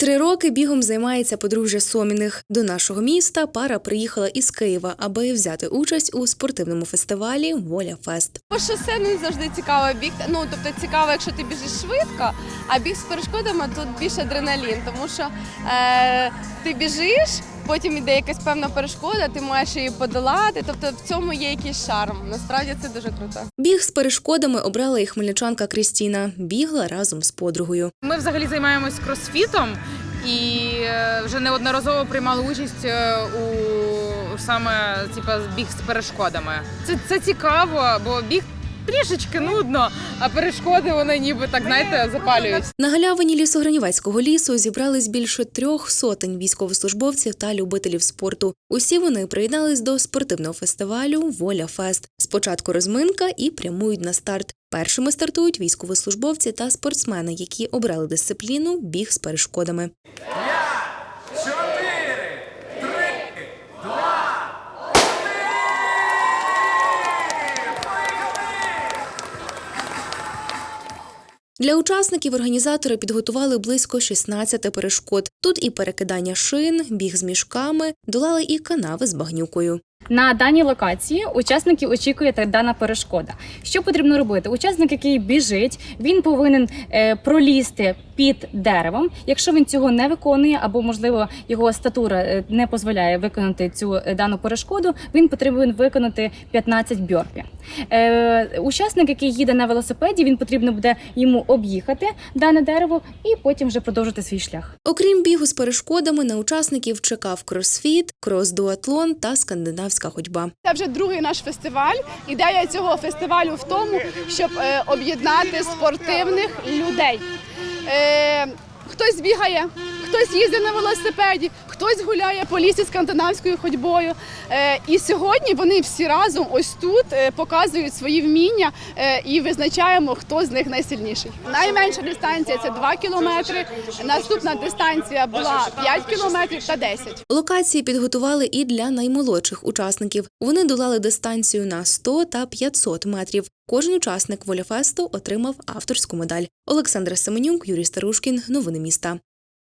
Три роки бігом займається подружжя Соміних. До нашого міста пара приїхала із Києва, аби взяти участь у спортивному фестивалі Воля Фест. По шосе не завжди цікаво бігти. Ну тобто цікаво, якщо ти біжиш швидко, а біг з перешкодами тут більше адреналін, тому що е, ти біжиш, потім іде якась певна перешкода, ти маєш її подолати. Тобто в цьому є якийсь шарм. Насправді це дуже круто. Біг з перешкодами обрала і хмельничанка Крістіна. Бігла разом з подругою. Ми взагалі займаємось кросфітом і е, вже неодноразово приймали участь е, у саме типа біг з перешкодами. Це, це цікаво, бо біг трішечки нудно, а перешкоди вони ніби так знаєте запалюють. На галявині лісогранівецького лісу зібрались більше трьох сотень військовослужбовців та любителів спорту. Усі вони приєднались до спортивного фестивалю Воля Фест. Спочатку розминка і прямують на старт. Першими стартують військовослужбовці та спортсмени, які обрали дисципліну біг з перешкодами. Для учасників організатори підготували близько 16 перешкод. Тут і перекидання шин, біг з мішками, долали і канави з багнюкою. На даній локації учасників очікує та дана перешкода. Що потрібно робити? Учасник, який біжить, він повинен е, пролізти під деревом. Якщо він цього не виконує, або можливо його статура е, не дозволяє виконати цю е, дану перешкоду, він потрібен виконати 15 бьорпі. Учасник, який їде на велосипеді, він потрібно буде йому об'їхати дане дерево і потім вже продовжити свій шлях. Окрім бігу з перешкодами, на учасників чекав кросфіт, крос-дуатлон та скандинавська ходьба. Це вже другий наш фестиваль. Ідея цього фестивалю в тому, щоб е, об'єднати спортивних людей. Е, хтось бігає, хтось їздить на велосипеді, хтось гуляє по лісі скандинавською ходьбою. Е, і сьогодні вони всі разом ось тут е, показують свої вміння е, і визначаємо, хто з них найсильніший. Найменша дистанція це 2 кілометри. Наступна дистанція була 5 кілометрів та 10. Локації підготували і для наймолодших учасників. Вони долали дистанцію на 100 та 500 метрів. Кожен учасник Воляфесту отримав авторську медаль. Олександра Семенюк, Юрій Старушкін. Новини міста.